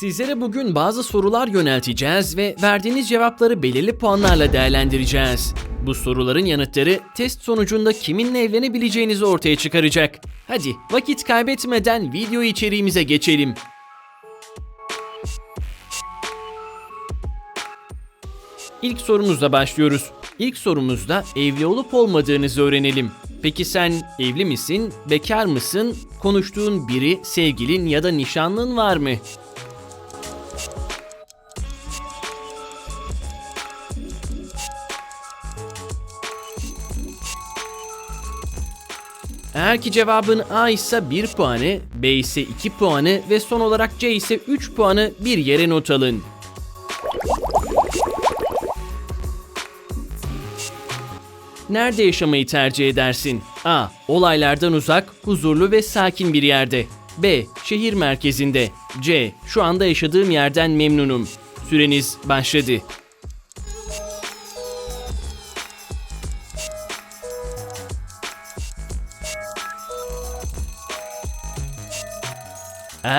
Sizlere bugün bazı sorular yönelteceğiz ve verdiğiniz cevapları belirli puanlarla değerlendireceğiz. Bu soruların yanıtları test sonucunda kiminle evlenebileceğinizi ortaya çıkaracak. Hadi vakit kaybetmeden video içeriğimize geçelim. İlk sorumuzla başlıyoruz. İlk sorumuzda evli olup olmadığınızı öğrenelim. Peki sen evli misin, bekar mısın, konuştuğun biri, sevgilin ya da nişanlın var mı? Eğer ki cevabın A ise 1 puanı, B ise 2 puanı ve son olarak C ise 3 puanı bir yere not alın. Nerede yaşamayı tercih edersin? A. Olaylardan uzak, huzurlu ve sakin bir yerde. B. Şehir merkezinde. C. Şu anda yaşadığım yerden memnunum. Süreniz başladı.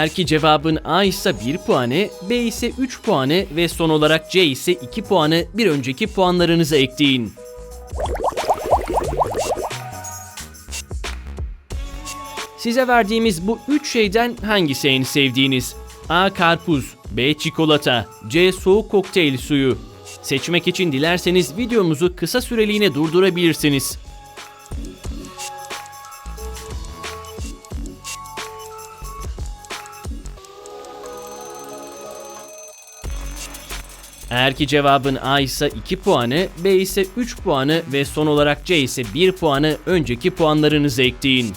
Eğer ki cevabın A ise 1 puanı, B ise 3 puanı ve son olarak C ise 2 puanı bir önceki puanlarınıza ekleyin. Size verdiğimiz bu üç şeyden hangisi en sevdiğiniz? A. Karpuz B. Çikolata C. Soğuk kokteyl suyu Seçmek için dilerseniz videomuzu kısa süreliğine durdurabilirsiniz. Eğer ki cevabın A ise 2 puanı, B ise 3 puanı ve son olarak C ise 1 puanı önceki puanlarınıza ekleyin.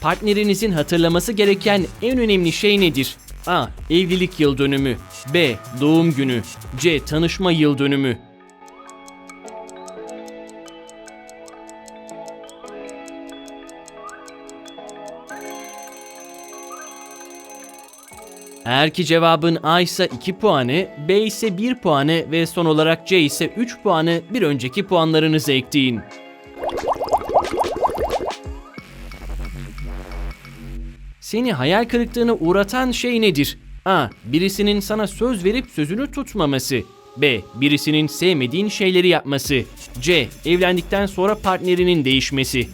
Partnerinizin hatırlaması gereken en önemli şey nedir? A. Evlilik yıl dönümü B. Doğum günü C. Tanışma yıl dönümü Eğer ki cevabın A ise 2 puanı, B ise 1 puanı ve son olarak C ise 3 puanı bir önceki puanlarınıza ekleyin. Seni hayal kırıklığına uğratan şey nedir? A. Birisinin sana söz verip sözünü tutmaması. B. Birisinin sevmediğin şeyleri yapması. C. Evlendikten sonra partnerinin değişmesi.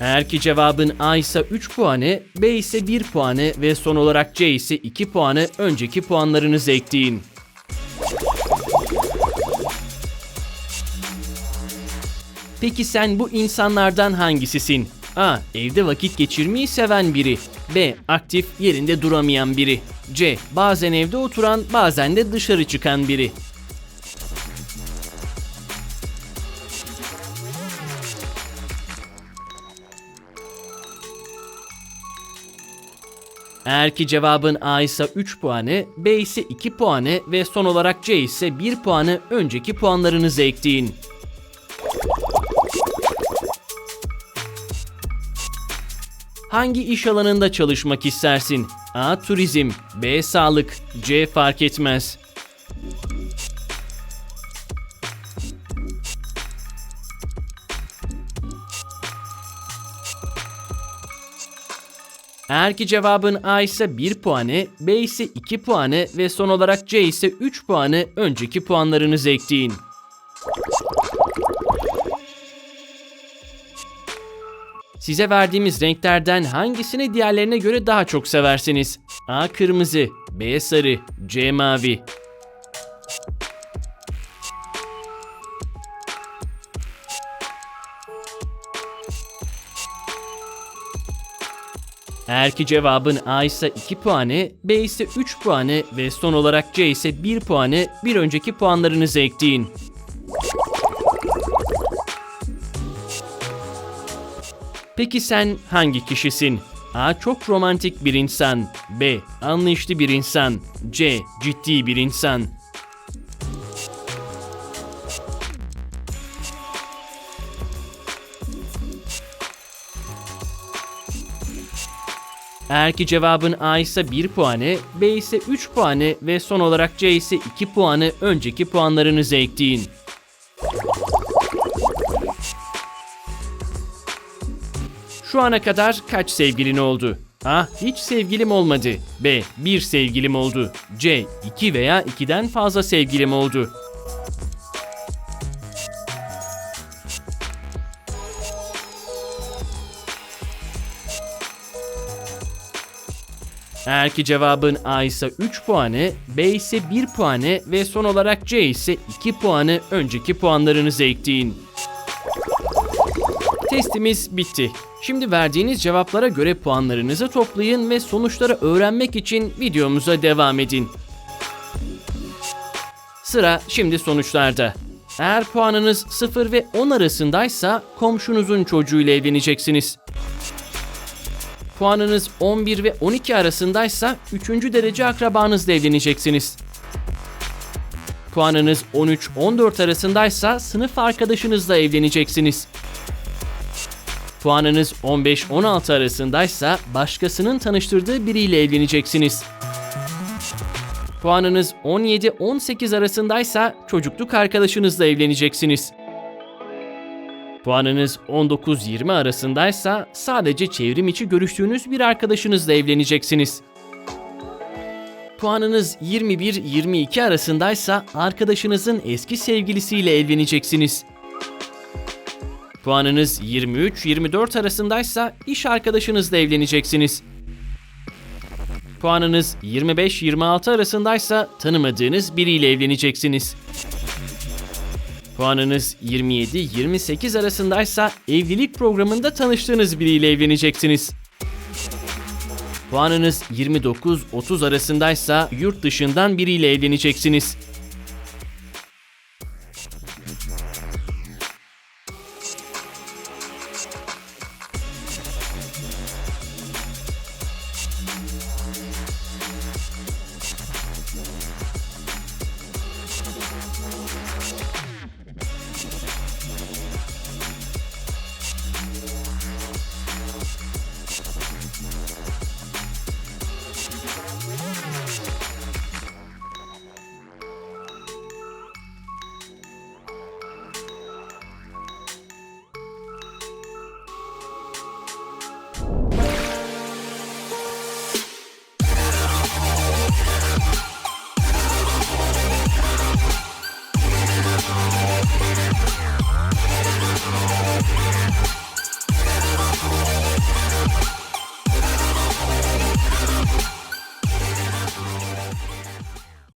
Eğer ki cevabın A ise 3 puanı, B ise 1 puanı ve son olarak C ise 2 puanı önceki puanlarınızı ekleyin. Peki sen bu insanlardan hangisisin? A. Evde vakit geçirmeyi seven biri. B. Aktif yerinde duramayan biri. C. Bazen evde oturan bazen de dışarı çıkan biri. Eğer ki cevabın A ise 3 puanı, B ise 2 puanı ve son olarak C ise 1 puanı önceki puanlarınıza ekleyin. Hangi iş alanında çalışmak istersin? A. Turizm B. Sağlık C. Fark etmez. Eğer ki cevabın A ise 1 puanı, B ise 2 puanı ve son olarak C ise 3 puanı önceki puanlarınızı ekleyin. Size verdiğimiz renklerden hangisini diğerlerine göre daha çok seversiniz? A. Kırmızı B. Sarı C. Mavi Eğer ki cevabın A ise 2 puanı, B ise 3 puanı ve son olarak C ise 1 puanı bir önceki puanlarınızı ekleyin. Peki sen hangi kişisin? A. Çok romantik bir insan. B. Anlayışlı bir insan. C. Ciddi bir insan. Eğer ki cevabın A ise 1 puanı, B ise 3 puanı ve son olarak C ise 2 puanı önceki puanlarınıza ekleyin. Şu ana kadar kaç sevgilin oldu? A. Hiç sevgilim olmadı. B. Bir sevgilim oldu. C. iki veya ikiden fazla sevgilim oldu. Eğer ki cevabın A ise 3 puanı, B ise 1 puanı ve son olarak C ise 2 puanı önceki puanlarınıza ekleyin. Testimiz bitti. Şimdi verdiğiniz cevaplara göre puanlarınızı toplayın ve sonuçları öğrenmek için videomuza devam edin. Sıra şimdi sonuçlarda. Eğer puanınız 0 ve 10 arasındaysa komşunuzun çocuğuyla evleneceksiniz. Puanınız 11 ve 12 arasındaysa 3. derece akrabanızla evleneceksiniz. Puanınız 13-14 arasındaysa sınıf arkadaşınızla evleneceksiniz. Puanınız 15-16 arasındaysa başkasının tanıştırdığı biriyle evleneceksiniz. Puanınız 17-18 arasındaysa çocukluk arkadaşınızla evleneceksiniz. Puanınız 19-20 arasındaysa sadece çevrim içi görüştüğünüz bir arkadaşınızla evleneceksiniz. Puanınız 21-22 arasındaysa arkadaşınızın eski sevgilisiyle evleneceksiniz. Puanınız 23-24 arasındaysa iş arkadaşınızla evleneceksiniz. Puanınız 25-26 arasındaysa tanımadığınız biriyle evleneceksiniz. Puanınız 27-28 arasındaysa evlilik programında tanıştığınız biriyle evleneceksiniz. Puanınız 29-30 arasındaysa yurt dışından biriyle evleneceksiniz.